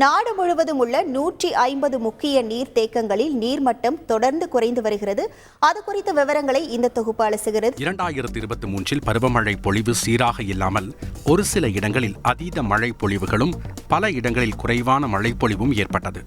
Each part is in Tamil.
நாடு முழுவதும் உள்ள நூற்றி ஐம்பது முக்கிய நீர்த்தேக்கங்களில் நீர்மட்டம் தொடர்ந்து குறைந்து வருகிறது. அது குறித்த விவரங்களை இந்த தொகுப்பு அலசுகிறது இரண்டாயிரத்தி இருபத்தி மூன்றில் பருவமழை பொழிவு சீராக இல்லாமல் ஒரு சில இடங்களில் அதீத மழை பொழிவுகளும் பல இடங்களில் குறைவான மழைப்பொழிவும் ஏற்பட்டது.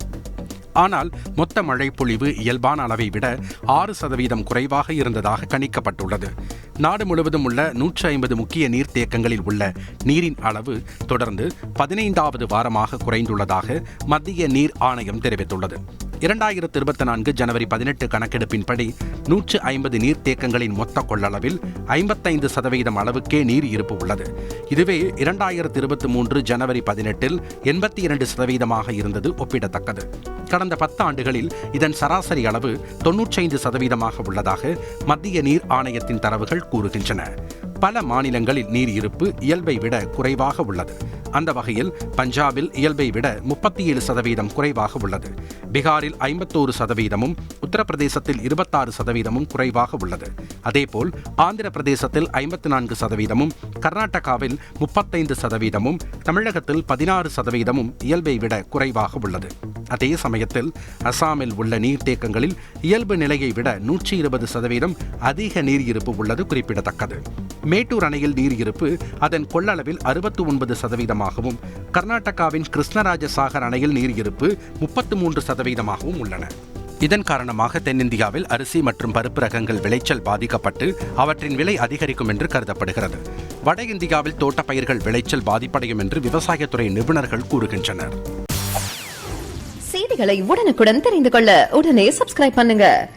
ஆனால் மொத்த மழைப்பொழிவு இயல்பான அளவை விட ஆறு சதவீதம் குறைவாக இருந்ததாக கணிக்கப்பட்டுள்ளது. நாடு முழுவதும் உள்ள நூற்றி ஐம்பது முக்கிய நீர்த்தேக்கங்களில் உள்ள நீரின் அளவு தொடர்ந்து பதினைந்தாவது வாரமாக குறைந்துள்ளதாக மத்திய நீர் ஆணையம் தெரிவித்துள்ளது. இரண்டாயிரத்து இருபத்தி நான்கு ஜனவரி பதினெட்டு கணக்கெடுப்பின்படி நூற்று ஐம்பது நீர்த்தேக்கங்களின் மொத்த கொள்ளளவில் ஐம்பத்தைந்து சதவீதம் அளவுக்கே நீர் இருப்பு உள்ளது. இதுவே இரண்டாயிரத்து இருபத்தி மூன்று ஜனவரி பதினெட்டில் எண்பத்தி இரண்டு சதவீதமாக இருந்தது ஒப்பிடத்தக்கது. கடந்த பத்து ஆண்டுகளில் இதன் சராசரி அளவு தொன்னூற்றைந்து சதவீதமாக உள்ளதாக மத்திய நீர் ஆணையத்தின் தரவுகள் கூறுகின்றன. பல மாநிலங்களில் நீர் இருப்பு இயல்பை விட குறைவாக உள்ளது. அந்த வகையில் பஞ்சாபில் இயல்பை விட முப்பத்தி ஏழு சதவீதம் குறைவாக உள்ளது. பீகாரில் ஐம்பத்தோரு சதவீதமும் உத்தரப்பிரதேசத்தில் இருபத்தாறு சதவீதமும் குறைவாக உள்ளது. அதேபோல் ஆந்திர பிரதேசத்தில் ஐம்பத்தி நான்கு சதவீதமும் கர்நாடகாவில் முப்பத்தைந்து சதவீதமும் தமிழகத்தில் பதினாறு சதவீதமும் இயல்பை விட குறைவாக உள்ளது. அதே சமயத்தில் அசாமில் உள்ள நீர்த்தேக்கங்களில் இயல்பு நிலையை விட நூற்றி இருபது சதவீதம் அதிக நீர் இருப்பு உள்ளது குறிப்பிடத்தக்கது. மேட்டூர் அணையில் நீர் இருப்பு அதன் கொள்ளளவில் அறுபத்தி ஒன்பது சதவீதமாகவும் கர்நாடகாவின் கிருஷ்ணராஜ சாகர் அணையில் நீர் இருப்பு முப்பத்து மூன்று சதவீதமாகவும் உள்ளன. இதன் காரணமாக தென்னிந்தியாவில் அரிசி மற்றும் பருப்பு ரகங்கள் விளைச்சல் பாதிக்கப்பட்டு அவற்றின் விலை அதிகரிக்கும் என்று கருதப்படுகிறது. வட இந்தியாவில் தோட்டப்பயிர்கள் விளைச்சல் பாதிப்படையும் என்று விவசாயத்துறை நிபுணர்கள் கூறுகின்றனர். செய்திகளை உடனுக்குடன் தெரிந்து கொள்ள உடனே சப்ஸ்கிரைப் பண்ணுங்க.